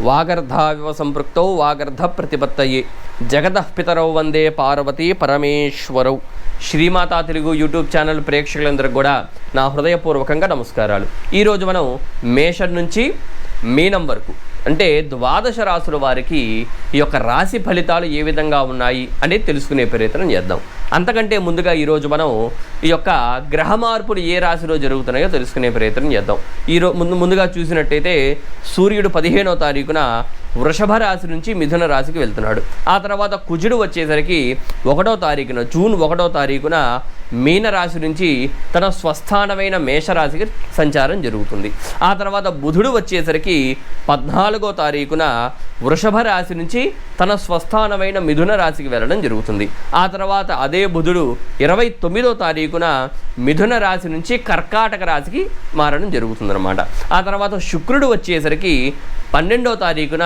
వాగర్ధావివ సంపృక్తౌ వాగర్ధ ప్రతిపత్తయే జగదః పితరౌ వందే పార్వతీ పరమేశ్వరౌ. శ్రీమాతా తెలుగు యూట్యూబ్ ఛానల్ ప్రేక్షకులందరికీ కూడా నా హృదయపూర్వకంగా నమస్కారాలు. ఈరోజు మనం మేషం నుంచి మీనం వరకు అంటే ద్వాదశ రాసుల వారికి ఈ యొక్క రాశి ఫలితాలు ఏ విధంగా ఉన్నాయి అనేది తెలుసుకునే ప్రయత్నం చేద్దాం. అంతకంటే ముందుగా ఈరోజు మనం ఈ యొక్క గ్రహ మార్పులు ఏ రాశిలో జరుగుతున్నాయో తెలుసుకునే ప్రయత్నం చేద్దాం. ఈరో ముందు ముందుగా చూసినట్టయితే సూర్యుడు పదిహేనో తారీఖున వృషభ రాశి నుంచి మిథున రాశికి వెళ్తున్నాడు. ఆ తర్వాత కుజుడు వచ్చేసరికి ఒకటో తారీఖున జూన్ ఒకటో తారీఖున మీన రాశి నుంచి తన స్వస్థానమైన మేషరాశికి సంచారం జరుగుతుంది. ఆ తర్వాత బుధుడు వచ్చేసరికి పద్నాలుగో తారీఖున వృషభ రాశి నుంచి తన స్వస్థానమైన మిథున రాశికి వెళ్ళడం జరుగుతుంది. ఆ తర్వాత అదే బుధుడు ఇరవై తొమ్మిదో తారీఖున మిథున రాశి నుంచి కర్కాటక రాశికి మారడం జరుగుతుందన్నమాట. ఆ తర్వాత శుక్రుడు వచ్చేసరికి పన్నెండో తారీఖున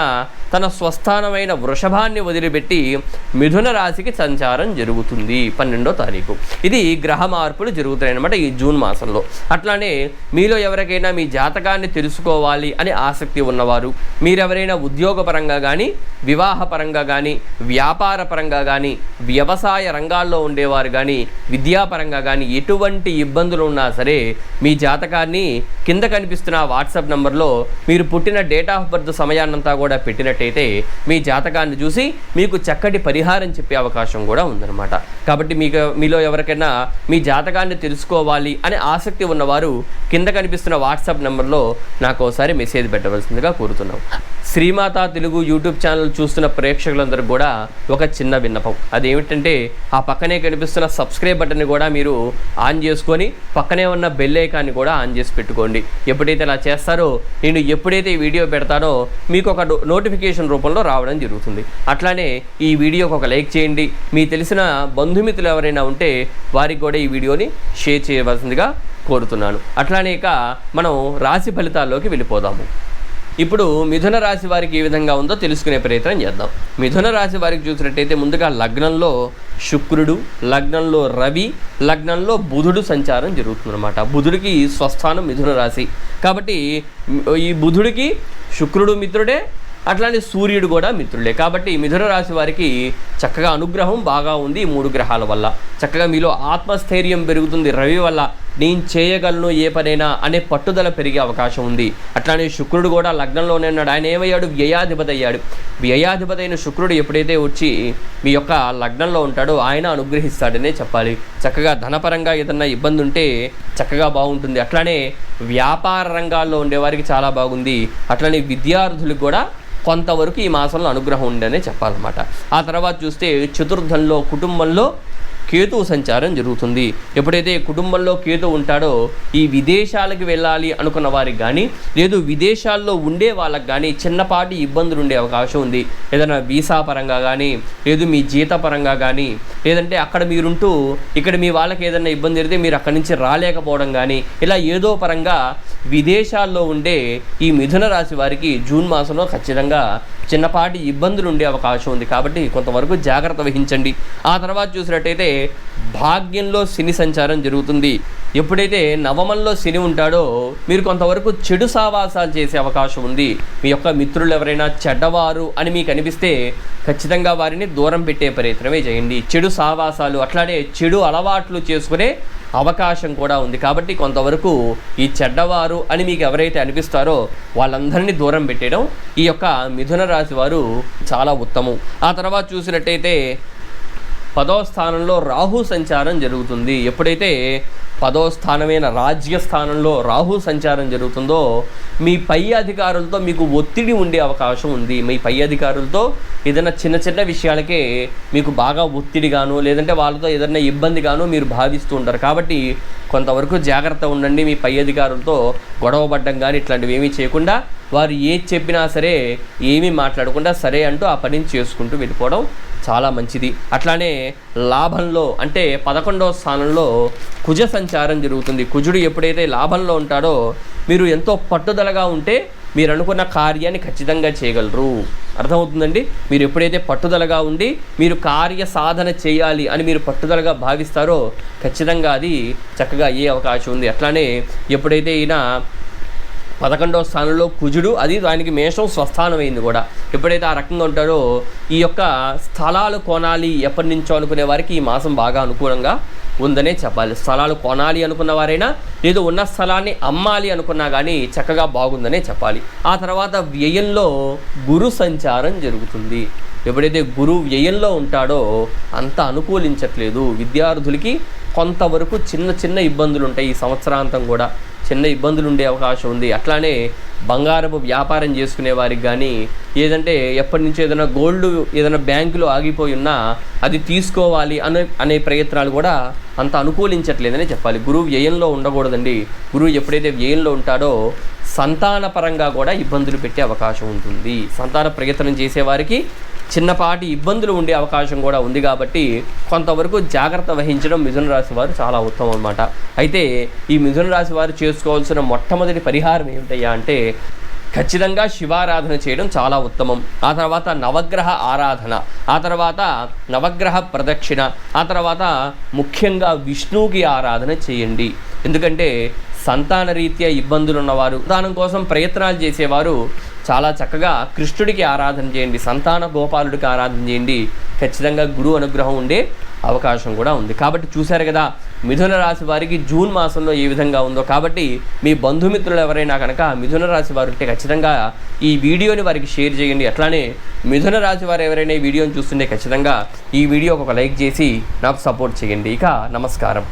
తన స్వస్థానమైన వృషభాన్ని వదిలిపెట్టి మిథున రాశికి సంచారం జరుగుతుంది పన్నెండో తారీఖు. ఇది గ్రహ మార్పులు జరుగుతాయి అనమాట ఈ జూన్ మాసంలో. అట్లానే మీలో ఎవరికైనా మీ జాతకాన్ని తెలుసుకోవాలి అని ఆసక్తి ఉన్నవారు మీరెవరైనా ఉద్యోగపరంగా కానీ వివాహపరంగా కానీ వ్యాపార పరంగా కానీ వ్యవసాయ రంగాల్లో ఉండేవారు కానీ విద్యాపరంగా కానీ ఎటువంటి ఇబ్బందులు ఉన్నా సరే మీ జాతకాన్ని కింద కనిపిస్తున్న వాట్సాప్ నంబర్లో మీరు పుట్టిన డేట్ ఆఫ్ బర్త్ సమయాన్నంతా కూడా పెట్టినట్టయితే మీ జాతకాన్ని చూసి మీకు చక్కటి పరిహారం చెప్పే అవకాశం కూడా ఉందన్నమాట. కాబట్టి మీకు మీలో ఎవరికైనా మీ జాతకాన్ని తెలుసుకోవాలి అనే ఆసక్తి ఉన్నవారు కింద కనిపిస్తున్న వాట్సాప్ నెంబర్లో నాకు ఒకసారి మెసేజ్ పెట్టవలసిందిగా కోరుతున్నాం. శ్రీమాత తెలుగు యూట్యూబ్ ఛానల్ చూస్తున్న ప్రేక్షకులందరూ కూడా ఒక చిన్న విన్నపం. అదేమిటంటే ఆ పక్కనే కనిపిస్తున్న సబ్స్క్రైబ్ బటన్ని కూడా మీరు ఆన్ చేసుకొని పక్కనే ఉన్న బెల్ ఐకాన్ని కూడా ఆన్ చేసి పెట్టుకోండి. ఎప్పుడైతే అలా చేస్తారో నేను ఎప్పుడైతే ఈ వీడియో పెడతానో మీకు ఒక నోటిఫికేషన్ రూపంలో రావడం జరుగుతుంది. అట్లానే ఈ వీడియోకి ఒక లైక్ చేయండి. మీ తెలిసిన బంధుమిత్రులు ఎవరైనా ఉంటే వారికి కూడా ఈ వీడియోని షేర్ చేయవలసిందిగా కోరుతున్నాను. అట్లానే ఇక మనం రాశి ఫలితాల్లోకి వెళ్ళిపోదాము. ఇప్పుడు మిథున రాశి వారికి ఏ విధంగా ఉందో తెలుసుకునే ప్రయత్నం చేద్దాం. మిథున రాశి వారికి చూసినట్టయితే ముందుగా లగ్నంలో శుక్రుడు లగ్నంలో రవి లగ్నంలో బుధుడు సంచారం జరుగుతుందన్నమాట. బుధుడికి స్వస్థానం మిథున రాశి. కాబట్టి ఈ బుధుడికి శుక్రుడు మిత్రుడే అట్లానే సూర్యుడు కూడా మిత్రుడే. కాబట్టి మిథున రాశి వారికి చక్కగా అనుగ్రహం బాగా ఉంది ఈ మూడు గ్రహాల వల్ల. చక్కగా మీలో ఆత్మస్థైర్యం పెరుగుతుంది రవి వల్ల. నేను చేయగలను ఏ పనైనా అనే పట్టుదల పెరిగే అవకాశం ఉంది. అట్లానే శుక్రుడు కూడా లగ్నంలోనే ఉన్నాడు. ఆయన ఏమయ్యాడు? వ్యయాధిపతి అయ్యాడు. వ్యయాధిపతి అయిన శుక్రుడు ఎప్పుడైతే వచ్చి మీ యొక్క లగ్నంలో ఉంటాడో ఆయన అనుగ్రహిస్తాడనే చెప్పాలి. చక్కగా ధనపరంగా ఏదన్నా ఇబ్బంది ఉంటే చక్కగా బాగుంటుంది. అట్లానే వ్యాపార రంగాల్లో ఉండేవారికి చాలా బాగుంది. అట్లానే విద్యార్థులకు కూడా కొంతవరకు ఈ మాసంలో అనుగ్రహం ఉందనే చెప్పాలన్నమాట. ఆ తర్వాత చూస్తే చతుర్థంలో కుటుంబంలో కేతు సంచారం జరుగుతుంది. ఎప్పుడైతే కుటుంబంలో కేతు ఉంటాడో ఈ విదేశాలకు వెళ్ళాలి అనుకున్న వారికి కానీ లేదు విదేశాల్లో ఉండే వాళ్ళకి కానీ చిన్నపాటి ఇబ్బందులు ఉండే అవకాశం ఉంది. ఏదైనా వీసా పరంగా కానీ లేదు మీ జీత పరంగా కానీ లేదంటే అక్కడ మీరుంటూ ఇక్కడ మీ వాళ్ళకి ఏదైనా ఇబ్బంది జరిగితే మీరు అక్కడి నుంచి రాలేకపోవడం కానీ ఇలా ఏదో పరంగా విదేశాల్లో ఉండే ఈ మిథున రాశి వారికి జూన్ మాసంలో ఖచ్చితంగా చిన్నపాటి ఇబ్బందులు ఉండే అవకాశం ఉంది. కాబట్టి కొంతవరకు జాగ్రత్త వహించండి. ఆ తర్వాత చూసినట్టయితే భాగ్యంలో శని సంచారం జరుగుతుంది. ఎప్పుడైతే నవమంలో శని ఉంటాడో మీరు కొంతవరకు చెడు సావాసాలు చేసే అవకాశం ఉంది. మీ యొక్క మిత్రులు ఎవరైనా చెడ్డవారు అని మీకు అనిపిస్తే ఖచ్చితంగా వారిని దూరం పెట్టే ప్రయత్నమే చేయండి. చెడు సావాసాలు అట్లానే చెడు అలవాట్లు చేసుకునే అవకాశం కూడా ఉంది. కాబట్టి కొంతవరకు ఈ చెడ్డవారు అని మీకు ఎవరైతే అనిపిస్తారో వాళ్ళందరినీ దూరం పెట్టేయడం ఈ యొక్క మిథున రాశి వారు చాలా ఉత్తమం. ఆ తర్వాత చూసినట్టయితే పదో స్థానంలో రాహు సంచారం జరుగుతుంది. ఎప్పుడైతే పదో స్థానమైన రాజ్య స్థానంలో రాహు సంచారం జరుగుతుందో మీ పై అధికారులతో మీకు ఒత్తిడి ఉండే అవకాశం ఉంది. మీ పై అధికారులతో ఏదైనా చిన్న చిన్న విషయాలకే మీకు బాగా ఒత్తిడిగాను లేదంటే వాళ్ళతో ఏదైనా ఇబ్బందిగాను మీరు భావిస్తూ ఉంటారు. కాబట్టి కొంతవరకు జాగ్రత్త ఉండండి. మీ పై అధికారులతో గొడవపడ్డం కానీ ఇట్లాంటివి ఏమీ చేయకుండా వారు ఏది చెప్పినా సరే ఏమీ మాట్లాడకుండా సరే అంటూ ఆ పనిని చేసుకుంటూ వెళ్ళిపోవడం చాలా మంచిది. అట్లానే లాభంలో అంటే పదకొండవ స్థానంలో కుజ సంచారం జరుగుతుంది. కుజుడు ఎప్పుడైతే లాభంలో ఉంటాడో మీరు ఎంతో పట్టుదలగా ఉంటే మీరు అనుకున్న కార్యాన్ని ఖచ్చితంగా చేయగలరు. అర్థమవుతుందండి? మీరు ఎప్పుడైతే పట్టుదలగా ఉండి మీరు కార్య సాధన చేయాలి అని మీరు పట్టుదలగా భావిస్తారో ఖచ్చితంగా అది చక్కగా అయ్యే అవకాశం ఉంది. అట్లానే ఎప్పుడైతే ఈయన పదకొండవ స్థానంలో కుజుడు అది దానికి మేషం అయింది కూడా. ఎప్పుడైతే ఆ రకంగా ఉంటారో ఈ యొక్క స్థలాలు కొనాలి ఎప్పటి నుంచో అనుకునే వారికి ఈ మాసం బాగా అనుకూలంగా ఉందనే చెప్పాలి. స్థలాలు కొనాలి అనుకున్న వారైనా లేదు ఉన్న స్థలాన్ని అమ్మాలి అనుకున్నా కానీ చక్కగా బాగుందనే చెప్పాలి. ఆ తర్వాత వ్యయంలో గురు సంచారం జరుగుతుంది. ఎప్పుడైతే గురువు వ్యయంలో ఉంటాడో అంత అనుకూలించట్లేదు. విద్యార్థులకి కొంతవరకు చిన్న చిన్న ఇబ్బందులు ఉంటాయి ఈ సంవత్సరాంతం కూడా. చిన్న ఇబ్బందులు ఉండే అవకాశం ఉంది. అట్లానే బంగారపు వ్యాపారం చేసుకునే వారికి కానీ ఏదంటే ఎప్పటి నుంచో ఏదైనా గోల్డ్ ఏదైనా బ్యాంకులో ఆగిపోయి ఉన్నా అది తీసుకోవాలి అనే అనే ప్రయత్నాలు కూడా అంత అనుకూలించట్లేదని చెప్పాలి. గురువు వ్యయంలో ఉండకూడదండి. గురువు ఎప్పుడైతే వ్యయంలో ఉంటాడో సంతానపరంగా కూడా ఇబ్బందులు పెట్టే అవకాశం ఉంటుంది. సంతాన ప్రయత్నం చేసేవారికి చిన్నపాటి ఇబ్బందులు ఉండే అవకాశం కూడా ఉంది కాబట్టి కొంతవరకు జాగ్రత్త వహించడం మిథున రాశి వారు చాలా ఉత్తమం అనమాట అయితే ఈ మిథున రాశి వారు చేసుకోవాల్సిన మొట్టమొదటి పరిహారం ఏమిటయ్యా అంటే ఖచ్చితంగా శివారాధన చేయడం చాలా ఉత్తమం. ఆ తర్వాత నవగ్రహ ఆరాధన ఆ తర్వాత నవగ్రహ ప్రదక్షిణ ఆ తర్వాత ముఖ్యంగా విష్ణువుకి ఆరాధన చేయండి. ఎందుకంటే సంతాన రీత్యా ఇబ్బందులు ఉన్నవారు దానం కోసం ప్రయత్నాలు చేసేవారు చాలా చక్కగా కృష్ణుడికి ఆరాధన చేయండి సంతాన గోపాలుడికి ఆరాధన చేయండి. ఖచ్చితంగా గురువు అనుగ్రహం ఉండే అవకాశం కూడా ఉంది. కాబట్టి చూశారు కదా మిథున రాశి వారికి జూన్ మాసంలో ఏ విధంగా ఉందో. కాబట్టి మీ బంధుమిత్రులు ఎవరైనా కనుక మిథున రాశి వారు ఉంటే ఖచ్చితంగా ఈ వీడియోని వారికి షేర్ చేయండి. అట్లానే మిథున రాశి వారు ఎవరైనా ఈ వీడియోని చూస్తుంటే ఖచ్చితంగా ఈ వీడియోకి ఒక లైక్ చేసి నాకు సపోర్ట్ చేయండి. ఇక నమస్కారం.